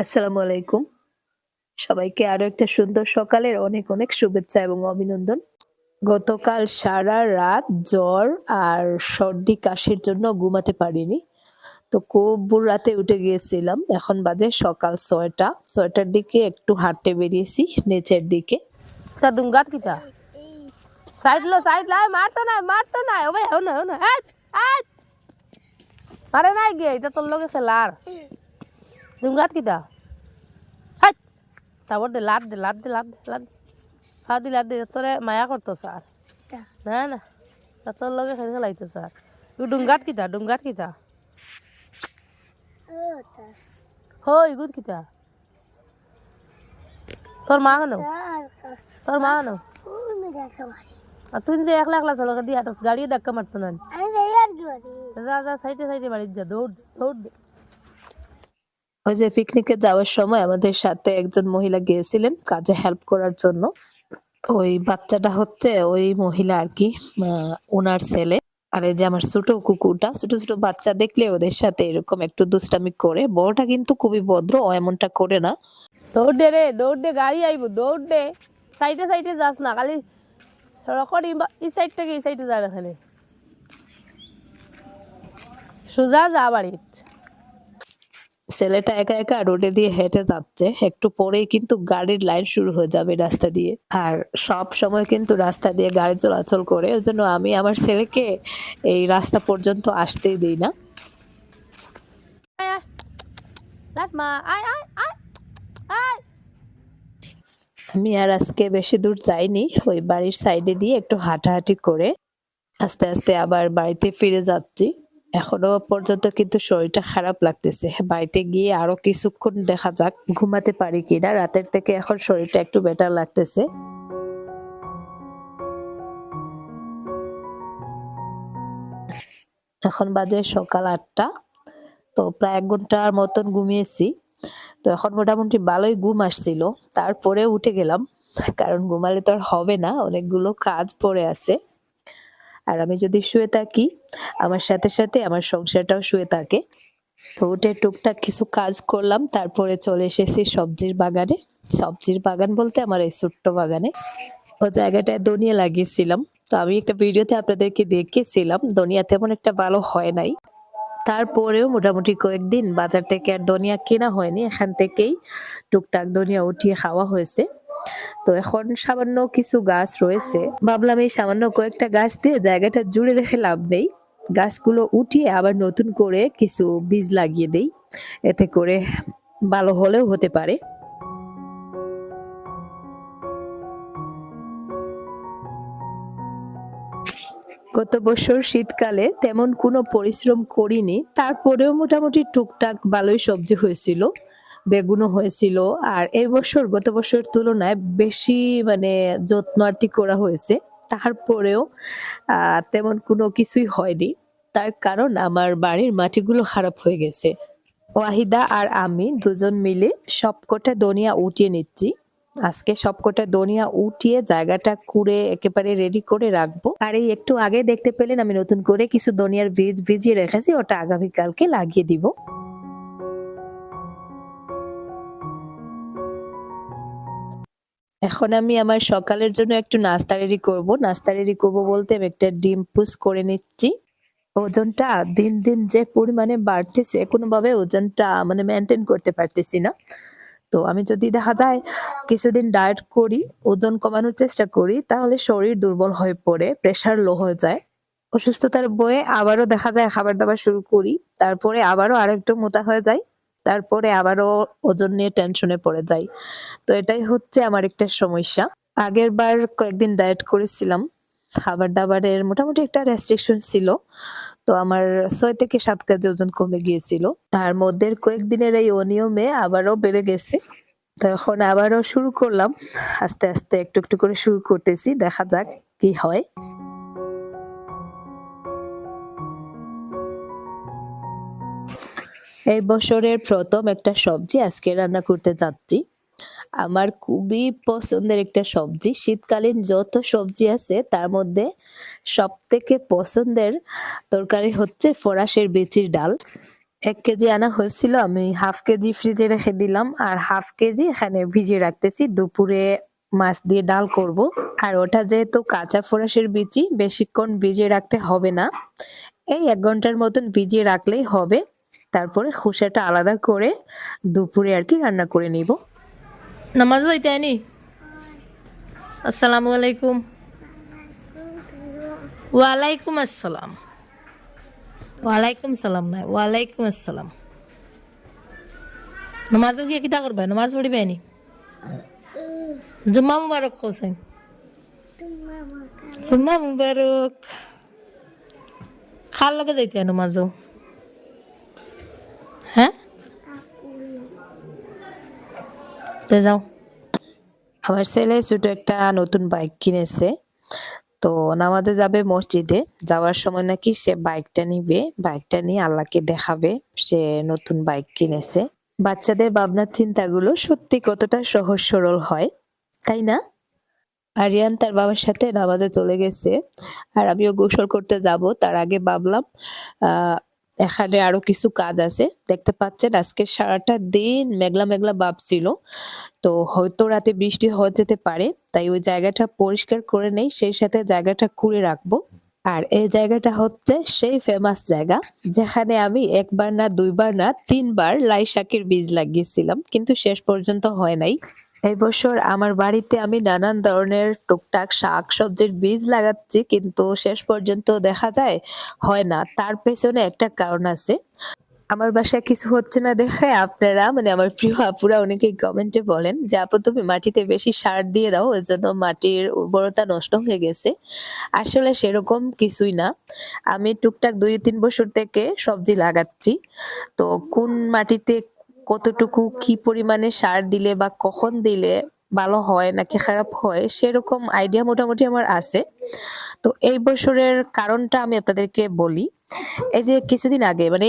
আসসালামু আলাইকুম। সবাইকে আরও একটা সুন্দর সকালের অনেক অনেক শুভেচ্ছা এবং অভিনন্দন। গতকাল সারা রাত জ্বর আর সর্দি কাশির জন্য ঘুমাতে পারিনি। তো খুব রাতে উঠে গিয়েছিলাম। এখন বাজে সকাল ছয়টা। ছয়টার দিকে একটু হাঁটতে বেরিয়েছি নেচের দিকে। না না। ও আরে নাই গে, এটা তোর লগে খেলার ডুঙ্গাত কিটা হাট তারপর দে লাদ দে লাদ দে লাদ দে লাদ হা দি লাদ দে তোরে মায়া করতো স্যার না না তোর লগে খেলে খেলাইতো স্যার তুই ডুঙ্গাত কিটা ডুঙ্গাত কিটা হই গুদ কিটা তোর মা কেন তোর মা কেন আর তুই যে একলা একলা চলো দিয়ে গাড়ি ধাক্কা মারতো না যা যা সাইডে সাইডে বাড়ির যা দৌড়। ওই যে পিকনিকে যাওয়ার সময় আমাদের সাথে একজন মহিলা গিয়েছিলেন কাজে হেল্প করার জন্য। ওই বাচ্চাটা হচ্ছে ওই মহিলা আর কি ওনার ছেলে। আর এই যে আমার ছোট কুকুরটা, ছোট ছোট বাচ্চা দেখলে ওদের সাথে এরকম একটু দুষ্টামি করে। বড়টা কিন্তু খুবই ভদ্র, ও এমনটা করে না। দৌড় দে রে, দৌড় দে, গাড়ি আইব, দৌড় দে। সাইডে সাইডে যাস না, খালি সড়কর এই সাইড থেকে এই সাইডে যা এখানে সোজা যা বাড়িত ছেলেটা একা একা রোডে দিয়ে হেঁটে যাচ্ছে। একটু পরেই কিন্তু গাড়ির লাইন শুরু হয়ে যাবে রাস্তা দিয়ে। আর সব সময় কিন্তু রাস্তা দিয়ে গাড়ি চলাচল করে। ওই জন্য আমি আমার ছেলেকে এই রাস্তা পর্যন্ত আসতেই দিই না। আমি আর আজকে বেশি দূর যাইনি। ওই বাড়ির সাইডে দিয়ে একটু হাঁটাহাঁটি করে আস্তে আস্তে আবার বাড়িতে ফিরে যাচ্ছি। এখনও পর্যন্ত কিন্তু শরীরটা খারাপ লাগতেছে। বাড়িতে গিয়ে আরও কিছুক্ষণ দেখা যাক, ঘুমাতে পারি কিনা। রাতের থেকে এখন শরীরটা একটু বেটার লাগতেছে। এখন বাজে সকাল আটটা, তো প্রায় এক ঘণ্টার মতন ঘুমিয়েছি। তো এখন মোটামুটি ভালোই ঘুম আসছিল। তারপরে উঠে গেলাম, কারণ ঘুমালে তো আর হবে না, অনেকগুলো কাজ পড়ে আছে। আর আমি যদি শুয়ে থাকি, আমার সাথে সাথে আমার সংসারটাও শুয়ে থাকে। তো উঠে টুকটাক কিছু কাজ করলাম, তারপরে চলে এসেছি সবজির বাগানে। সবজির বাগান বলতে আমার এই ছোট্ট বাগানে। ও জায়গাটায় ধনিয়া লাগিয়েছিলাম। তো আমি একটা ভিডিওতে আপনাদেরকে দেখিয়েছিলাম, ধনিয়া তেমন একটা ভালো হয় নাই। তারপরেও মোটামুটি কয়েকদিন বাজার থেকে আর ধনিয়া কেনা হয়নি। এখান থেকেই টুকটাক ধনিয়া উঠিয়ে খাওয়া হয়েছে। তো এখন সামান্য কিছু গাছ রয়েছে। ভাবলাম এই সামান্য কয়েকটা গাছ দিয়ে জায়গাটা জুড়ে রেখে লাভ নেই। গাছগুলো উঠিয়ে আবার নতুন করে কিছু বীজ লাগিয়ে দেই। এতে করে ভালো হলেও হতে পারে। গত বছর শীতকালে তেমন কোনো পরিশ্রম করিনি। তারপরেও মোটামুটি টুকটাক ভালোই সবজি হয়েছিল। বেগুনও হয়েছিল। আর এই বছর, গত বছর তুলনায় বেশি মানে যত্ন আরতি করা হয়েছে। তারপরেও তেমন কোনো কিছুই হয়নি। তার কারণ আমার বাড়ির মাটিগুলো খারাপ হয়ে গেছে। ওয়াহিদা আর আমি দুজন মিলে সবকটা দনিয়া উঠিয়ে নিচ্ছি। আজকে সবকটা দনিয়া উঠিয়ে জায়গাটা কুড়ে একেবারে রেডি করে রাখব। আর এই একটু আগে দেখতে পেলেন, আমি নতুন করে কিছু দনিয়ার বীজ ভিজিয়ে রেখেছি, ওটা আগামীকালকে লাগিয়ে দিব। এখন আমি আমার সকালের জন্য একটু নাস্তা রেডি করব। নাস্তা রেডি করব বলতে আমি একটা ডিম পুস করে নিচ্ছি। ওজনটা দিন দিন যে পরিমাণে বাড়তেছে, কোনোভাবে ওজনটা মানে মেনটেন করতে পারতেছি না। তো আমি যদি দেখা যায় কিছুদিন ডায়েট করি, ওজন কমানোর চেষ্টা করি, তাহলে শরীর দুর্বল হয়ে পড়ে প্রেশার লো হয়ে যায়। অসুস্থতার বয়ে আবারও দেখা যায় খাবার দাবার শুরু করি, তারপরে আবারও আরেকটু মোটা হয়ে যায় তারপরে আবারও ওজন নিয়ে টেনশনে পড়ে যাই। তো এটাই হচ্ছে আমার একটা সমস্যা। আগের বার কয়েকদিন ডায়েট করেছিলাম। খাবার দাবারের মোটামুটি একটা রেস্ট্রিকশন ছিল। তো আমার ছয় থেকে সাত কেজি ওজন কমে গিয়েছিল। তার মধ্যে কয়েকদিনের এই অনিয়মে আবারও বেড়ে গেছে। তো এখন আবারও শুরু করলাম। আস্তে আস্তে একটু একটু করে শুরু করতেছি। দেখা যাক কি হয়। এই বছরের প্রথম একটা সবজি, আজকে রান্না করতে যাচ্ছি। আমার খুবই পছন্দের একটা সবজি। শীতকালীন যত সবজি আছে, তার মধ্যে সব থেকে পছন্দের তরকারি হচ্ছে ফরাসের বিচির ডাল। এক কেজি আনা হয়েছিল, আমি হাফ কেজি ফ্রিজে রেখে দিলাম আর হাফ কেজি এখানে ভিজিয়ে রাখতেছি। দুপুরে মাছ দিয়ে ডাল করব। আর ওটা যেহেতু কাঁচা ফোড়াশের বিচি, বেশিক্ষণ ভিজিয়ে রাখতে হবে না। এই এক ঘণ্টার মতন ভিজিয়ে রাখলেই হবে। তারপরে খোসাটা আলাদা করে দুপুরে আর কি রান্না করে নিব। নামাজ যাইতে আনি আসসালামু আলাইকুম। ওয়ালাইকুম আসসালাম। ওয়ালাইকুম সালাম নাই ওয়ালাইকুম আসসালাম। নামাজও গিয়ে কিতা করবা নামাজ পড়িবে নি জুম্মা মুবারক হোসেন। জুম্মা মুবারক। খার লগে যাইতে নামাজও? তো যাও। আমার ছেলে ছোট একটা নতুন বাইক কিনেছে। তো নামাজে যাবে মসজিদে। যাওয়ার সময় নাকি সে বাইকটা নিবে। বাইকটা নিয়ে আল্লাহকে দেখাবে সে নতুন বাইক কিনেছে। বাচ্চাদের ভাবনার চিন্তাগুলো সত্যি কতটা সহজ সরল হয়, তাই না? আরিয়ান তার বাবার সাথে নামাজে চলে গেছে। আর আমিও গোসল করতে যাব। তার আগে ভাবলাম এখানে আরও কিছু কাজ আছে। দেখতে পাচ্ছেন আজকে সারাটা দিন মেঘলা মেঘলা ভাব ছিল। তো হয়তো রাতে বৃষ্টি হওয়া যেতে পারে, তাই ওই জায়গাটা পরিষ্কার করে নেই, সেই সাথে জায়গাটা খুঁড়ে রাখব। আর এই জায়গাটা হচ্ছে সেই ফেমাস জায়গা, যেখানে আমি একবার না, দুইবার না, তিনবার লাই শাকের বীজ লাগিয়েছিলাম, কিন্তু শেষ পর্যন্ত হয় নাই। এই বছর আমার বাড়িতে আমি নানান ধরনের টুকটাক শাক সবজির বীজ লাগাচ্ছি, কিন্তু শেষ পর্যন্ত দেখা যায় হয় না। তার পেছনে একটা কারণ আছে। আমার বাসায় কিছু হচ্ছে না দেখে আপনারা মানে আমার প্রিয় আপুরা অনেকে কমেন্টে বলেন যে, আপু, তুমি মাটিতে বেশি সার দিয়ে দাও ওই জন্য মাটির উর্বরতা নষ্ট হয়ে গেছে। আসলে সেরকম কিছুই না। আমি টুকটাক দুই, তিন বছর থেকে সবজি লাগাচ্ছি। তো কোন মাটিতে কতটুকু কি পরিমাণে সার দিলে বা কখন দিলে ভালো হয় নাকি খারাপ হয়, সেরকম আইডিয়া মোটামুটি আমার আছে। তো এই বছরের কারণটা আমি আপনাদেরকে বলি। এই যে কিছুদিন আগে মানে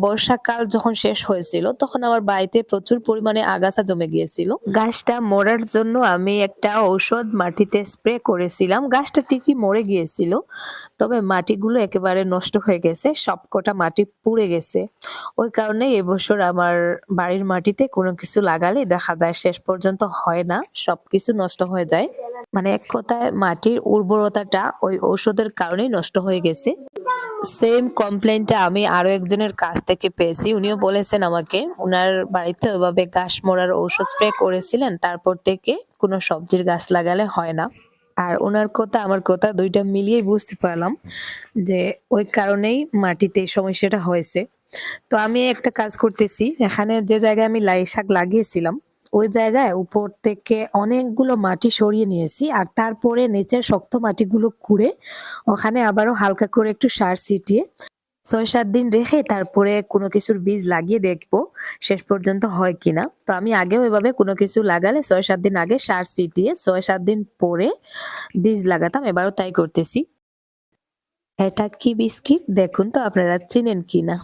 বর্ষাকাল যখন শেষ হয়েছিল, তখন আমার বাড়িতে প্রচুর পরিমাণে আগাছা জমে গিয়েছিল। গাছটা মরার জন্য আমি একটা ঔষধ মাটিতে স্প্রে করেছিলাম। গাছটা ঠিকই মরে গিয়েছিল, তবে মাটিগুলো একেবারে নষ্ট হয়ে গেছে, সবকটা মাটি পুড়ে গেছে। ওই কারণে এবছর আমার বাড়ির মাটিতে কোনো কিছু লাগালে দেখা যায় শেষ পর্যন্ত হয় না, সবকিছু নষ্ট হয়ে যায়। মানে এক কথায় মাটির উর্বরতাটা ওই ঔষধের কারণেই নষ্ট হয়ে গেছে। সেম কমপ্লেনটা আমি আরও একজনের কাছ থেকে পেয়েছি। উনিও বলেছেন আমাকে, উনার বাড়িতে ওইভাবে গাছ মরার ঔষধ স্প্রে করেছিলেন, তারপর থেকে কোনো সবজির গাছ লাগালে হয় না। আর ওনার কথা, আমার কথা দুইটা মিলিয়েই বুঝতে পারলাম যে ওই কারণেই মাটিতে সমস্যাটা হয়েছে। তো আমি একটা কাজ করতেছি, এখানে যে জায়গায় আমি লাই শাক লাগিয়েছিলাম ওই জায়গায় উপর থেকে অনেকগুলো মাটি সরিয়ে নিয়েছি আর তারপরে নিচের শক্ত মাটিগুলো কুড়ে ওখানে আবারও হালকা করে একটু সার ছিটিয়ে ছয় সাত দিন রেখে তারপরে কোনো কিছুর বীজ লাগিয়ে দেখব, শেষ পর্যন্ত হয় কিনা। তো আমি আগেও এভাবে কোনো কিছু লাগালে ছয় সাত দিন আগে সার ছিটিয়ে ছয় সাত দিন পরে বীজ লাগাতাম, এবারও তাই করতেছি। এটা কি বিস্কিট? দেখুন তো আপনারা চিনেন কিনা।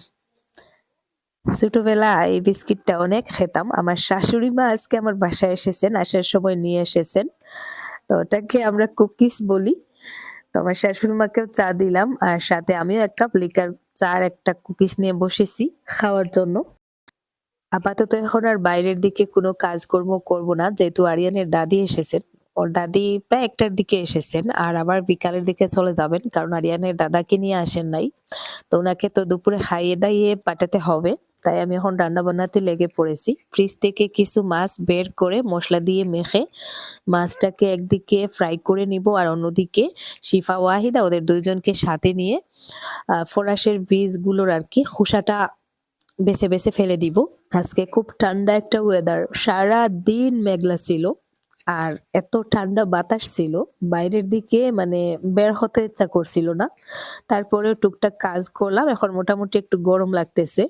ছোটবেলা এই বিস্কিটটা অনেক খেতাম। আমার শাশুড়ি মা আজকে আমার বাসায় এসেছেন, আসার সময় নিয়ে এসেছেন। তো ওটাকে আমরা কুকিজ বলি। তো আমার শাশুড়ি মাকেও চা দিলাম আর সাথে আমিও এক কাপ লিকার চার একটা কুকিজ নিয়ে বসেছি খাওয়ার জন্য। আপাতত এখন আর বাইরের দিকে কোনো কাজকর্ম করব না, যেহেতু আরিয়ানের দাদি এসেছেন। ওর দাদি প্রায় একটার দিকে এসেছেন আর আবার বিকালের দিকে চলে যাবেন, কারণ আরিয়ানের দাদাকে নিয়ে আসেন নাই। তো ওনাকে তো দুপুরে খাইয়ে দাইয়ে পাঠাতে হবে। তাই আমি এখন রান্না বান্নাতে লেগে পড়েছি। ফ্রিজ থেকে কিছু মাছ বের করে মশলা দিয়ে মেখে মাছটাকে একদিকে ফ্রাই করে নিব আর অন্যদিকে শিফা ওয়াহিদা ওদের দুইজনকে সাথে নিয়ে ফরাসের বীজগুলোর আর কি খোসাটা বেছে বেছে ফেলে দিব। আজকে খুব ঠান্ডা একটা ওয়েদার সারা দিন মেঘলা ছিল আর এত ঠান্ডা বাতাস ছিল, বাইরের দিকে মানে বের হতে ইচ্ছা করছিল না। তারপরেও টুকটাক কাজ করলাম, এখন মোটামুটি একটু গরম লাগতেছে।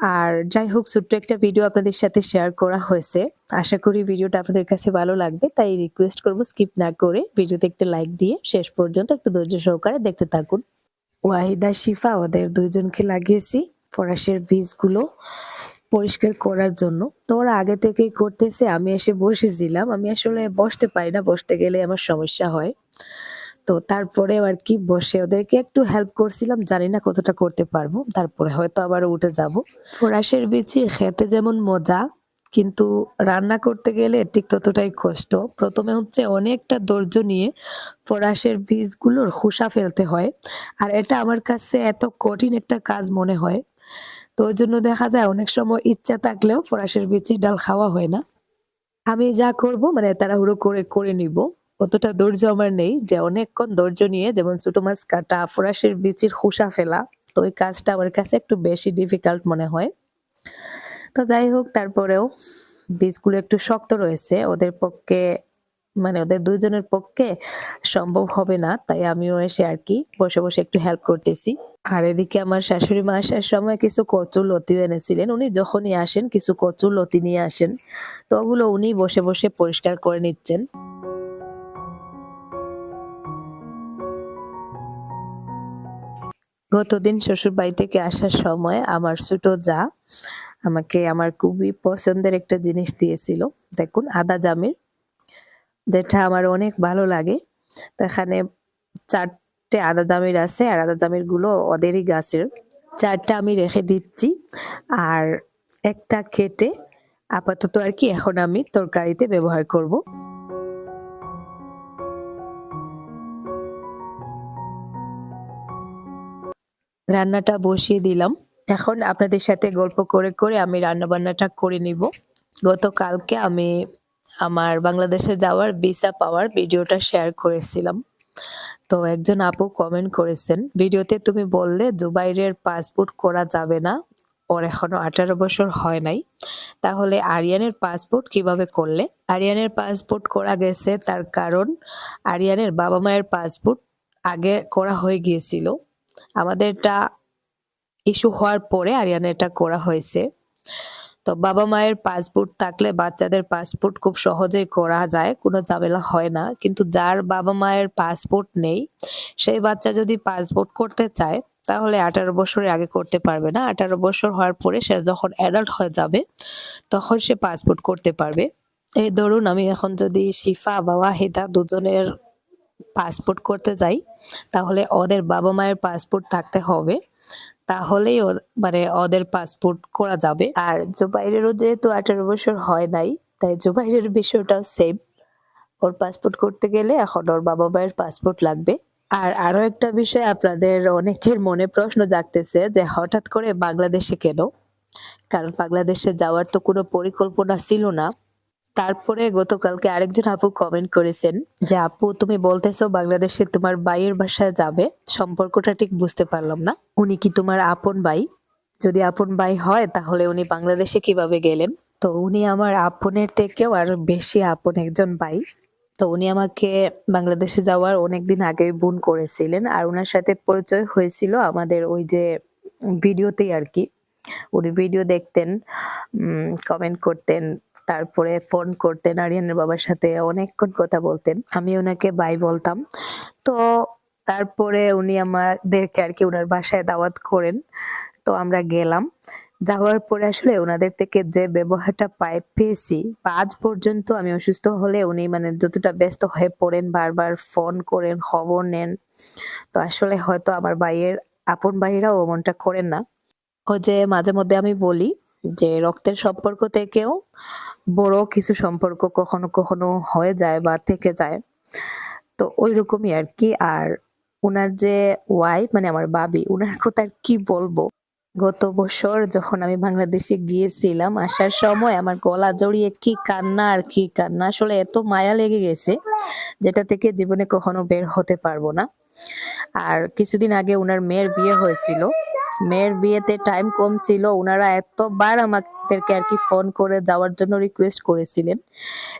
আর যাই হোক, ছোট্ট একটা ভিডিও আপনাদের সাথে শেয়ার করা হয়েছে। আশা করি ভিডিওটা আপনাদের কাছে ভালো লাগবে, তাই রিকোয়েস্ট করব স্কিপ না করে ভিডিওতে একটা লাইক দিয়ে শেষ পর্যন্ত একটু ধৈর্য সহকারে দেখতে থাকুন। ওয়াহিদা, শিফা, ওদের দুইজনকে লাগিয়েছি ফরাসের বীজগুলো পরিষ্কার করার জন্য। তো ওরা আগে থেকেই করতেছে, আমি এসে বসেছিলাম। আমি আসলে বসতে পারি না, বসতে গেলে আমার সমস্যা হয়। তো তারপরে আর কি বসে ওদেরকে একটু হেল্প করছিলাম, জানি না কতটা করতে পারব। তারপরে হয়তো আবার উঠে যাব। ফরাসের বিচি খেতে যেমন মজা, কিন্তু রান্না করতে গেলে ঠিক ততটাই কষ্ট। প্রথমে হচ্ছে অনেকটা ধৈর্য নিয়ে ফরাসের বীজগুলোর খোসা ফেলতে হয়। আর এটা আমার কাছে এত কঠিন একটা কাজ মনে হয়। তো ওই জন্য দেখা যায় অনেক সময় ইচ্ছা থাকলেও ফরাসের বিচির ডাল খাওয়া হয় না। আমি যা করব মানে তাড়াহুড়ো করে করে নিব। অতটা ধৈর্য আমার নেই যে অনেকক্ষণ ধৈর্য নিয়ে যেমন ছোট মাছ কাটা, ফরাসের বিচির খোসা ফেলা, তো ওই কাজটা আমার কাছে একটু বেশি ডিফিকাল্ট মনে হয়। তো যাই হোক, তারপরেও বীজগুলো একটু শক্ত রয়েছে, ওদের পক্ষে মানে ওদের দুইজনের পক্ষে সম্ভব হবে না, তাই আমিও এসে আর কি বসে বসে একটু হেল্প করতেছি। আর এদিকে আমার শাশুড়ি মা আসার সময় কিছু কচু লতিও এনেছিলেন। উনি যখনই আসেন, কিছু কচু লতি নিয়ে আসেন, তো ওগুলো উনি বসে বসে পরিষ্কার করে নিচ্ছেন। গতদিন শ্বশুর বাড়ি থেকে আসার সময় আমার ছোট যা আমাকে আমার খুবই পছন্দের একটা জিনিস দিয়েছিল। দেখুন, আদা জামির, যেটা আমার অনেক ভালো লাগে। তো এখানে চারটে আদা জামির আছে আর আদা জামিরগুলো ওদেরই গাছের। চারটা আমি রেখে দিচ্ছি আর একটা কেটে আপাতত আর কি এখন আমি তরকারিতে ব্যবহার করব। রান্নাটা বসিয়ে দিলাম। এখন আপনাদের সাথে গল্প করে করে আমি রান্না বান্নাটা করে নিব। গতকালকে আমি আমার বাংলাদেশে যাওয়ার ভিসা পাওয়ার ভিডিওটা শেয়ার করেছিলাম। তো একজন আপু কমেন্ট করেছেন, ভিডিওতে তুমি বললে জুবাইরের পাসপোর্ট করা যাবে না, ওর এখনও আঠারো বছর হয় নাই। তাহলে আরিয়ানের পাসপোর্ট কীভাবে করলে? আরিয়ানের পাসপোর্ট করা গেছে তার কারণ আরিয়ানের বাবা মায়ের পাসপোর্ট আগে করা হয়ে গিয়েছিল। আমাদেরটা ইস্যু হওয়ার পরে আরিয়ানেরটা করা হয়েছে। তো বাবা মায়ের পাসপোর্ট থাকলে বাচ্চাদের পাসপোর্ট খুব সহজেই করা যায়, কোনো ঝামেলা হয় না। কিন্তু যার বাবা মায়ের পাসপোর্ট নেই, সেই বাচ্চা যদি পাসপোর্ট করতে চায়, তাহলে আঠারো বছরের আগে করতে পারবে না। আঠারো বছর হওয়ার পরে সে যখন অ্যাডাল্ট হয়ে যাবে, তখন সে পাসপোর্ট করতে পারবে। এই ধরুন, আমি এখন যদি শিফা বা ওয়াহিদা দুজনের পাসপোর্ট করতে যাই, তাহলে ওদের বাবা মায়ের পাসপোর্ট থাকতে হবে। তাহলেই মানে ওদের পাসপোর্ট করা যাবে। আর জুবাইরেরও যেহেতু আঠারো বছর হয় নাই, তাই জুবাইরের বিষয়টাও সেম ওর পাসপোর্ট করতে গেলে এখন ওর বাবা মায়ের পাসপোর্ট লাগবে। আর আরও একটা বিষয় আপনাদের অনেকের মনে প্রশ্ন জাগতেছে যে হঠাৎ করে বাংলাদেশে কেন? কারণ বাংলাদেশে যাওয়ার তো কোনো পরিকল্পনা ছিল না। তারপরে গতকালকে আরেকজন আপু কমেন্ট করেছেন যে, আপু, তুমি বলতেছো বাংলাদেশে তোমার বাইয়ের বাসায় যাবে। সম্পর্কটা ঠিক বুঝতে পারলাম না। উনি কি তোমার আপন ভাই? যদি আপন ভাই হয়, তাহলে উনি বাংলাদেশে কীভাবে গেলেন? তো উনি আমার আপনের থেকেও আরও বেশি আপন একজন ভাই। তো উনি আমাকে বাংলাদেশে যাওয়ার অনেকদিন আগে বোন করেছিলেন আর ওনার সাথে পরিচয় হয়েছিল আমাদের ওই যে ভিডিওতেই আর কি। উনি ভিডিও দেখতেন কমেন্ট করতেন। তারপরে ফোন করতেন আরিয়ানের বাবার সাথে, অনেকক্ষণ কথা বলতেন। আমি ওনাকে বাই বলতাম। তো তারপরে উনি আমাদেরকে আর কি ওনার বাসায় দাওয়াত করেন। তো আমরা গেলাম। যাওয়ার পরে আসলে ওনাদের থেকে যে ব্যবহারটা পাই, পেয়েছি। আজ পর্যন্ত আমি অসুস্থ হলে উনি মানে যতটা ব্যস্ত হয়ে পড়েন, বারবার ফোন করেন, খবর নেন। তো আসলে হয়তো আমার ভাইয়ের, আপন ভাইয়েরাও মনটা করেন না। ও যে মাঝে মধ্যে আমি বলি যে রক্তের সম্পর্ক থেকেও বড় কিছু সম্পর্ক কখনো কখনো হয়ে যায় বা থেকে যায়। তো ওই রকমই আর কি। আর উনার যে ওয়াইফ মানে আমার বাবি, উনার কথা আর কি বলব? গত বছর যখন আমি বাংলাদেশে গিয়েছিলাম, আসার সময় আমার গলা জড়িয়ে কি কান্না আর কি কান্না, আসলে এত মায়া লেগে গেছে যেটা থেকে জীবনে কখনো বের হতে পারব না। আর কিছুদিন আগে উনার মেয়ের বিয়ে হয়েছিল। মেয়ের বিয়েতে টাইম কম ছিল ওনারা এতবার আমাদেরকে আর কি ফোন করে যাওয়ার জন্য রিকোয়েস্ট করেছিলেন।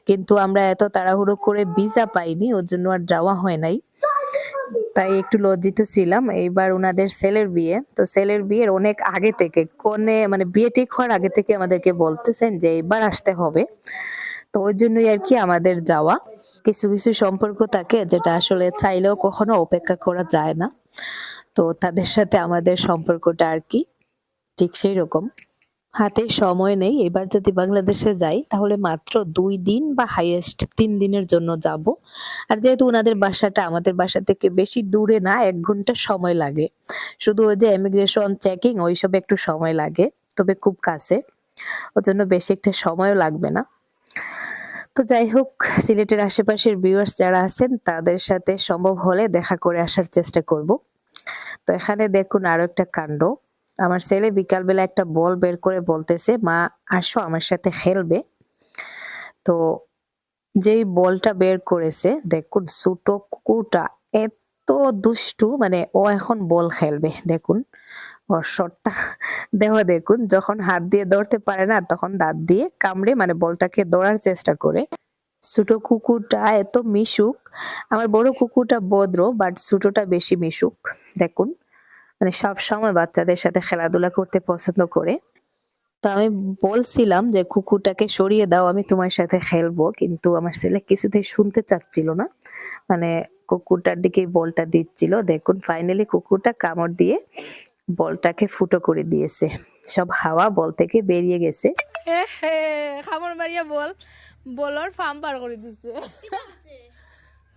কিন্তু আমরা এত তাড়াহুড়ো করে ভিসা পাইনি, ওর জন্য আর যাওয়া হয় নাই। তাই একটু লজ্জিত ছিলাম। এইবার ওনাদের ছেলের বিয়ে। তো ছেলের বিয়ের অনেক আগে থেকে, কোনে মানে বিয়ে ঠিক হওয়ার আগে থেকে আমাদেরকে বলতেছেন যে এইবার আসতে হবে। তো ওই জন্যই আর কি আমাদের যাওয়া। কিছু কিছু সম্পর্ক থাকে যেটা আসলে চাইলেও কখনো অপেক্ষা করা যায় না। তো তাদের সাথে আমাদের সম্পর্কটা আর কি ঠিক সেই রকম হাতে সময় নেই। এবার যদি বাংলাদেশে যাই, তাহলে মাত্র দুই দিন বা হাইয়েস্ট তিন দিনের জন্য যাব। আর যেহেতু ওনাদের বাসাটা আমাদের বাসা থেকে বেশি দূরে না, এক ঘণ্টা সময় লাগে। শুধু ওই যে ইমিগ্রেশন চেকিং ওইসব একটু সময় লাগে, তবে খুব কাছে। ওর জন্য বেশি একটা সময়ও লাগবে না। তো যাই হোক, সিলেটের আশেপাশের ভিউয়ার্স যারা আছেন, তাদের সাথে সম্ভব হলে দেখা করে আসার চেষ্টা করব। তো এখানে দেখুন আরও একটা কাণ্ড। আমার ছেলে বিকালবেলা একটা বল বের করে বলতেছে, মা, আসো, আমার সাথে খেলবে। তো যেই বলটা বের করেছে, দেখুন ছোট কুকুরটা এত দুষ্টু মানে ও এখন বল খেলবে, দেখুন। ওর শটটা দেহ, দেখুন, যখন হাত দিয়ে ধরতে পারে না, তখন দাঁত দিয়ে কামড়ে মানে বলটাকে ধরার চেষ্টা করে। ছোট কুকুরটা এত মিশুক, আমার বড় কুকুরটা বদ্র বাট ছোটটা বেশি মিশুক। দেখুন মানে সব সময় বাচ্চাদের সাথে খেলাধুলা করতে পছন্দ করে। তো আমি বলছিলাম যে, কুকুরটাকে সরিয়ে দাও, আমি তোমার সাথে খেলব। কিন্তু আমার ছেলে কিছুতেই শুনতে চাচ্ছিল না। মানে কুকুরটার দিকে বলটা দিচ্ছিল। দেখুন ফাইনালি কুকুরটা কামড় দিয়ে বলটাকে ফুটো করে দিয়েছে। সব হাওয়া বল থেকে বেরিয়ে গেছে। খামর মারিয়া বল। বলর ফার্ম পার করে দিছে।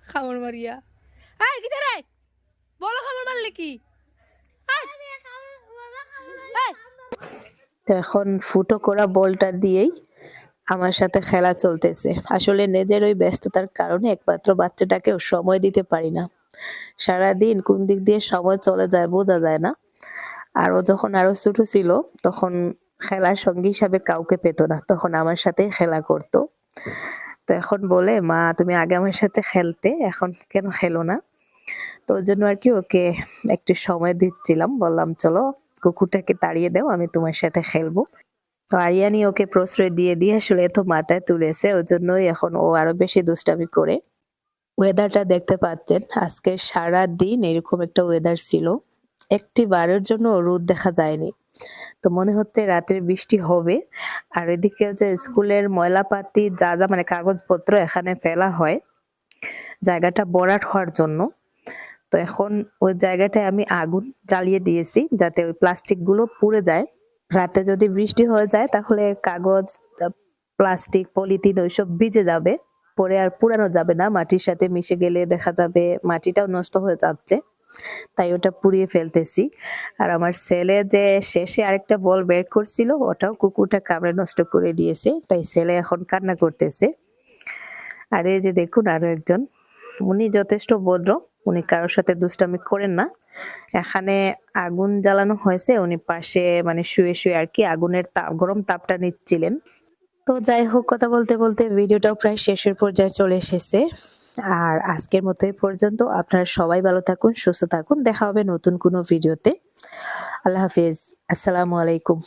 খামর মারিয়া। এই কিটা রে? বলো খামর মারলে কি? এখন ফুটো করা বলটা দিয়েই আমার সাথে খেলা চলতেছে। আসলে নিজের ওই ব্যস্ততার কারণে একমাত্র বাচ্চাটাকেও সময় দিতে পারি না। সারাদিন কোন দিক দিয়ে সময় চলে যায় বোঝা যায় না। আর ও যখন আরও ছোট ছিল, তখন খেলার সঙ্গী হিসাবে কাউকে পেত না। তখন আমার সাথে খেলা করতো। তো এখন বলে, মা, তুমি আগে আমার সাথে খেলতে, এখন কেন খেলো না? তো ওই জন্য আর কি ওকে একটু সময় দিচ্ছিলাম। বললাম, চলো কুকুরটাকে তাড়িয়ে দাও, আমি তোমার সাথে খেলব। তো আরিয়ানি ওকে প্রশ্রয় দিয়ে দিয়ে আসলে এত মাথায় তুলেছে ওই জন্যই এখন ও আরও বেশি দুষ্টামি করে। ওয়েদারটা দেখতে পাচ্ছেন, আজকে সারা দিন এরকম একটা ওয়েদার ছিল। একটি বারের জন্য রোদ দেখা যায়নি। তো মনে হচ্ছে রাতের বৃষ্টি হবে। আর এদিকে যে স্কুলের ময়লাপাতি যা যা মানে কাগজপত্র এখানে ফেলা হয়, জায়গাটা বরাট হওয়ার জন্য। তো এখন ওই জায়গাটায় আমি আগুন জ্বালিয়ে দিয়েছি যাতে ওই প্লাস্টিকগুলো পুড়ে যায়। রাতে যদি বৃষ্টি হয়ে যায় তাহলে কাগজ, প্লাস্টিক, পলিথিন ওইসব ভিজে যাবে। পরে আর পুরানো যাবে না, মাটির সাথে মিশে গেলে দেখা যাবে মাটিটাও নষ্ট হয়ে যাচ্ছে। তাই ওটা পুড়িয়ে ফেলতেছি। আর আমার ছেলে যে শেষে আরেকটা বল বের করছিল, ওটাও কুকুরটা কামড়ে নষ্ট করে দিয়েছে, তাই ছেলে এখন কান্না করতেছে। আর এই যে দেখুন আরও একজন, উনি যথেষ্ট ভদ্র, উনি কারোর সাথে দুষ্টামি করেন না। এখানে আগুন জ্বালানো হয়েছে, উনি পাশে মানে শুয়ে শুয়ে আর কি আগুনের তাপ, গরম তাপটা নিচ্ছিলেন। তো যাই হোক, কথা বলতে বলতে ভিডিওটাও প্রায় শেষের পর্যায়ে চলে এসেছে। আর আজকের মতো এই পর্যন্ত। আপনারা সবাই ভালো থাকুন, সুস্থ থাকুন। দেখা হবে নতুন কোনো ভিডিওতে। আল্লাহ হাফিজ। আসসালামু আলাইকুম।